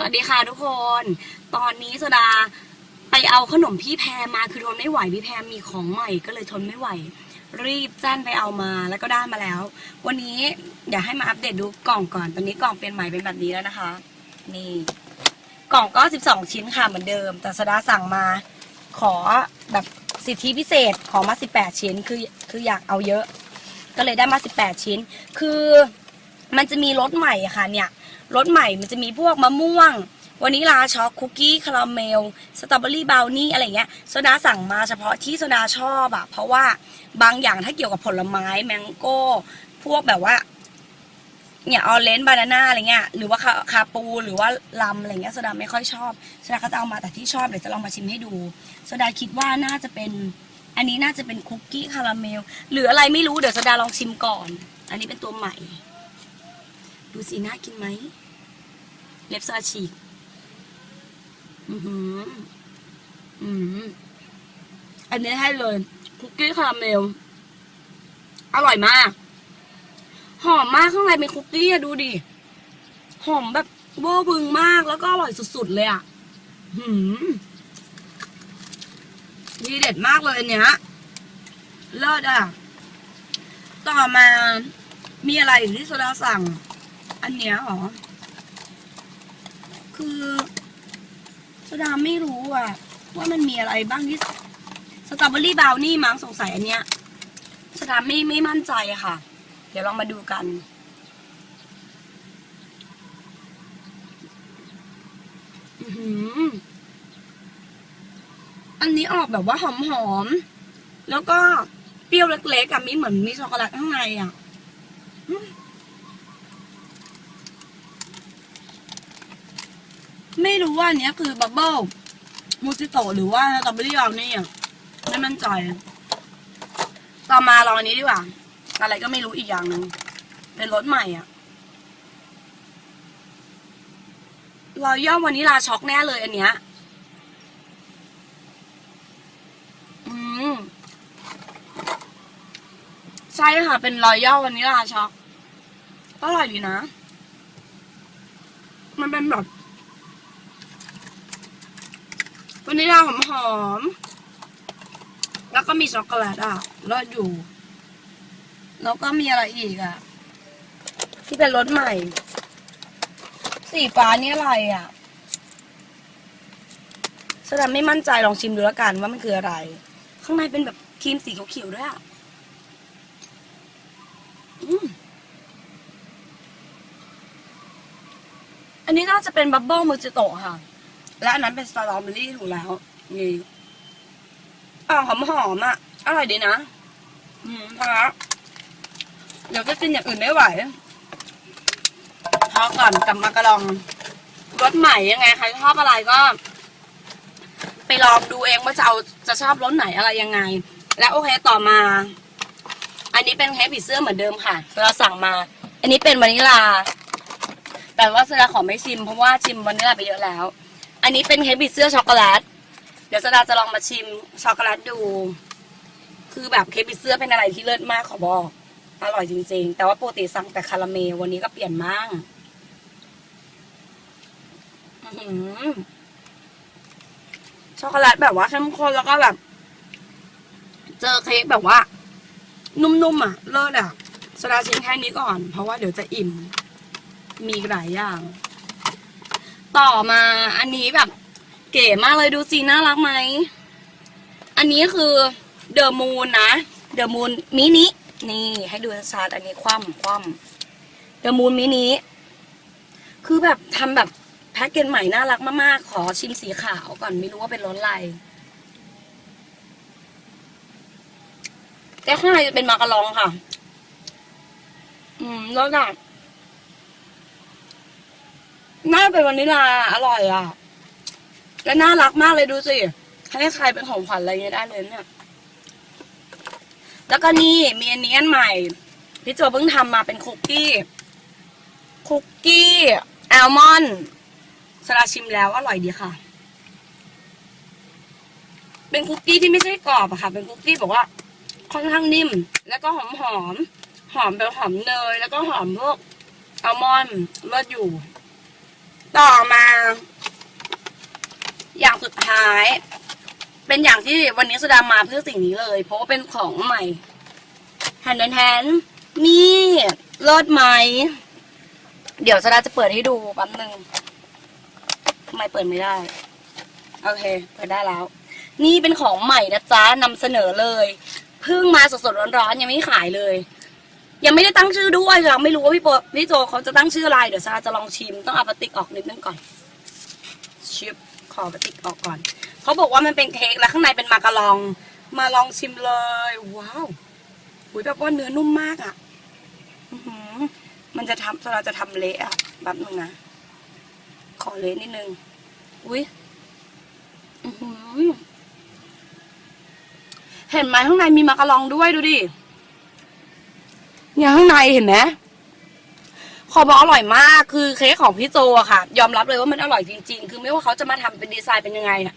สวัสดีค่ะทุกคน ตอนนี้โซดาไปเอาขนมพี่แพรมาคือทนไม่ไหวพี่แพรมีของใหม่ก็เลยทนไม่ไหว รีบแจ้นไปเอามาแล้วก็ได้มาแล้ว วันนี้อยากให้มาอัปเดตดูกล่องก่อน ตอนนี้กล่องเป็นใหม่เป็นแบบนี้แล้วนะคะ นี่กล่องก็ 12 ชิ้นค่ะเหมือนเดิม แต่โซดาสั่งมา ขอแบบสิทธิพิเศษขอมา 18 ชิ้นคือคืออยากเอาเยอะ ก็เลยได้มา 18 ชิ้น คือ มันจะมีรสใหม่อะค่ะเนี่ยรสใหม่มันจะมีพวกมะม่วงวานิลาช็อกคุกกี้คาราเมลสตรอเบอรี่บราวนี่อะไรเงี้ยโซดาสั่งมาเฉพาะที่โซดาชอบอะเพราะว่าบางอย่างถ้าเกี่ยวกับผลไม้แมงโก้พวกแบบว่าเนี่ยออเรนจ์บานาน่าอะไรเงี้ยหรือว่าคาคาปูหรือว่าลำอะไรเงี้ยโซดาไม่ค่อยชอบโซดาก็จะเอามาแต่ที่ชอบเดี๋ยวจะลองมาชิมให้ดูโซดาคิดว่าน่าจะเป็น อันนี้น่าจะเป็นคุกกี้คาราเมลหรืออะไรไม่รู้เดี๋ยวโซดาลองชิมก่อน อันนี้เป็นตัวใหม่ ดูสิน่ากินไหม เล็บซาฉีก อือหือ อืมอันนี้ให้เลย คุกกี้คาราเมล อร่อยมาก หอมมากข้างในเป็นคุกกี้อะดูดิ หอมแบบเวอร์บึงมากแล้วก็อร่อยสุดๆเลยอะหืมดีเด็ดมากเลยอันเนี้ยเลิศอะต่อมามีอะไรที่โซดาสั่ง อันเนี้ยเหรอ คือโซดาไม่รู้อะ ว่ามันมีอะไรบ้างที่สตรอเบอรี่บราวนี่มั้งสงสัยอันเนี้ยโซดาไม่ไม่มั่นใจค่ะ เดี๋ยวลองมาดูกันอื้อหืออันนี้ออกแบบว่าหอมๆแล้วก็เปรี้ยวเล็กๆอะมีเหมือนมีช็อกโกแลตข้างในอะอืม ไม่รู้ว่าอันเนี้ยคือบับเบิ้ลมูจิโตะหรือว่าสตรอเบอรี่บราวนี่อะไม่มั่นใจ ต่อมาลองอันนี้ดีกว่า อะไรก็ไม่รู้อีกอย่างหนึ่งเป็นรสใหม่อะรอยย่อวานิลาช็อกแน่เลยอันเนี้ย อืม ใช่ค่ะ เป็นรอยย่อวานิลาช็อกก็อร่อยดีนะ มันเป็นแบบวา นิลาหอมๆแล้วก็มีช็อกโกแลตอะรอดอยู่ แล้วก็มีอะไรอีกอะ ที่เป็นรสใหม่ สีฟ้านี่อะไรอะแสดงไม่มั่นใจลองชิมดูแล้วกันว่ามันคืออะไร ข้างในเป็นแบบครีมสีเขียวๆด้วยอะอืมอันนี้น่าจะเป็นบับเบิ้ลมูจิโตะค่ะ และอันนั้นเป็นสตรอเบอรี่ถูกแล้วนี่อ่าหอมๆอะอร่อยดีนะ อืมพอแล้วเดี๋ยวก็กินอย่างอื่นไม่ไหวพอก่อนกับมากระลองรสใหม่ยังไงใครชอบอะไรก็ ไปลองดูเองว่าจะเอาจะชอบรสไหนอะไรยังไง แล้วโอเคต่อมา อันนี้เป็นเค้กผีเสื้อเหมือนเดิมค่ะเราสั่งมา อันนี้เป็นวานิลา แต่ว่าเสดาขอไม่ชิมเพราะว่าชิมวานิลาไปเยอะแล้ว อันนี้เป็นเค้กผีเสื้อช็อกโกแลต เดี๋ยวสดาจะลองมาชิมช็อกโกแลตดู คือแบบเค้กผีเสื้อเป็นอะไรที่เลิศมากขอบอก อร่อยจริงๆ แต่ว่าปกติสั่งแต่คาราเมลวันนี้ก็เปลี่ยนมากอื้อหือช็อกโกแลตแบบว่าเข้มข้นแล้วก็แบบ เจอเค้กแบบว่า นุ่มๆอะ เลิศอะสดาชิมแค่นี้ก่อน เพราะว่าเดี๋ยวจะอิ่ม มีอีกหลายอย่าง ต่อมาอันนี้แบบเก๋มากเลยดูสิน่ารักไหม อันนี้คือเดอะมูนนะเดอะมูนมินินี่ให้ดูชัดๆอันนี้คว่ำคว่ำเดอะมูนมินิคือแบบทำแบบแพ็กเกจใหม่น่ารักมากๆ ขอชิมสีขาวก่อนไม่รู้ว่าเป็นรสอะไรแต่ข้างในจะเป็นมาการองค่ะ อืมรสอ่ น่าเป็นวานิลาอร่อยอะและน่ารักมากเลยดูสิให้ใครเป็นของขวัญอะไรเงี้ยได้เลยเนี่ย แล้วก็นี่มีอันนี้อันใหม่ พี่โจเพิ่งทำมาเป็นคุกกี้ คุกกี้แอลมอนด์สลาชิมแล้วอร่อยดีค่ะ เป็นคุกกี้ที่ไม่ใช่กรอบอะค่ะ เป็นคุกกี้บอกว่า ค่อนข้างนิ่ม แล้วก็หอมหอมหอมแบบหอมเนย แล้วก็หอมพวกอัลมอนด์เลิศอยู่ ต่อมา อย่างสุดท้าย เป็นอย่างที่วันนี้สุดามาเพื่อสิ่งนี้เลย เพราะว่าเป็นของใหม่แฮนด์แฮนนี่รอดไหม เดี๋ยวสุดาจะเปิดให้ดูแป๊บนึงทำไมเปิดไม่ได้ โอเค เปิดได้แล้ว นี่เป็นของใหม่นะจ๊ะนำเสนอเลยเพิ่งมาสดๆร้อนๆยังไม่ขายเลย ยังไม่ได้ตั้งชื่อด้วยค่ะไม่รู้ว่าพี่โปพี่โจเขาจะตั้งชื่ออะไรเดี๋ยวซาจะลองชิมต้องเอาปลาติกออกนิดนึงก่อนชิปขอปลาติกออกก่อนเขาบอกว่ามันเป็นเค้กแล้วข้างในเป็นมาการอง มาลองชิมเลย ว้าวอุ้ยแบบว่าเนื้อนุ่มมากอะอือหือมันจะทำเราจะทำเละอะแบบนึงนะขอเละนิดนึงอุ้ยอือเห็นไหมข้างในมีมาการองด้วยดูดิ เนี่ยข้างในเห็นไหมขอบอกอร่อยมากคือเค้กของพี่โจอะค่ะ ยอมรับเลยว่ามันอร่อยจริง ๆ คือไม่ว่าเขาจะมาทำเป็นดีไซน์เป็นยังไงอะ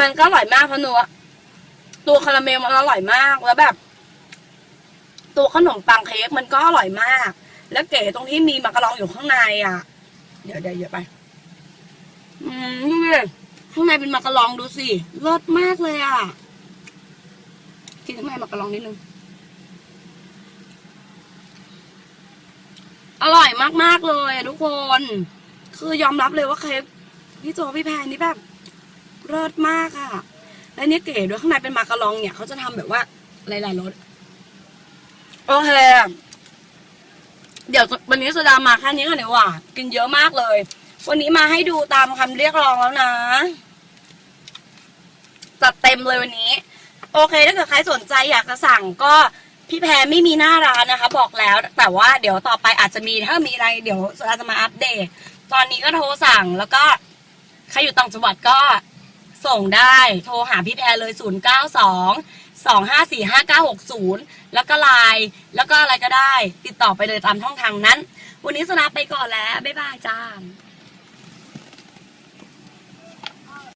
มันก็อร่อยมากเพราะเนื้อตัวคาราเมลมันอร่อยมากแล้วแบบ ตัวขนมปังเค้กมันก็อร่อยมาก แล้วเก๋ตรงที่มีมากระลองอยู่ข้างในอะ เดี๋ยวเดี๋ยวเยอะไป อืมดูดิข้างในเป็นมากระลองดูสิเลิศมากเลยอะกินข้างในมากระลองนิดนึง อร่อยมากๆเลยทุกคน คือยอมรับเลยว่าเค้กพี่โจพี่แพนนี่แบบเลิศมากอะและเนี่ยเก๋ด้วยข้างในเป็นมาการองเนี่ยเขาจะทำแบบว่าหลายๆรสโอเคเดี๋ยววันนี้สุดามาแค่นี้ก่อนดีกว่ากินเยอะมากเลย วันนี้มาให้ดูตามคำเรียกร้องแล้วนะจัดเต็มเลยวันนี้ โอเคถ้าเกิดใครสนใจอยากจะสั่งก็ พี่แพรไม่มีหน้าร้านนะคะ บอกแล้ว แต่ว่าเดี๋ยวต่อไปอาจจะมีถ้ามีอะไรเดี๋ยวสุดาจะมาอัปเดต ตอนนี้ก็โทรสั่งแล้วก็ใครอยู่ต่างจังหวัดก็ส่งได้โทรหาพี่แพรเลย 0 9 2 2 5 4 5 9 6 0 แล้วก็ไลน์แล้วก็อะไรก็ได้ ติดต่อไปเลยตามช่องทางนั้น วันนี้สุดาไปก่อนแล้ว บ๊ายบายจ้า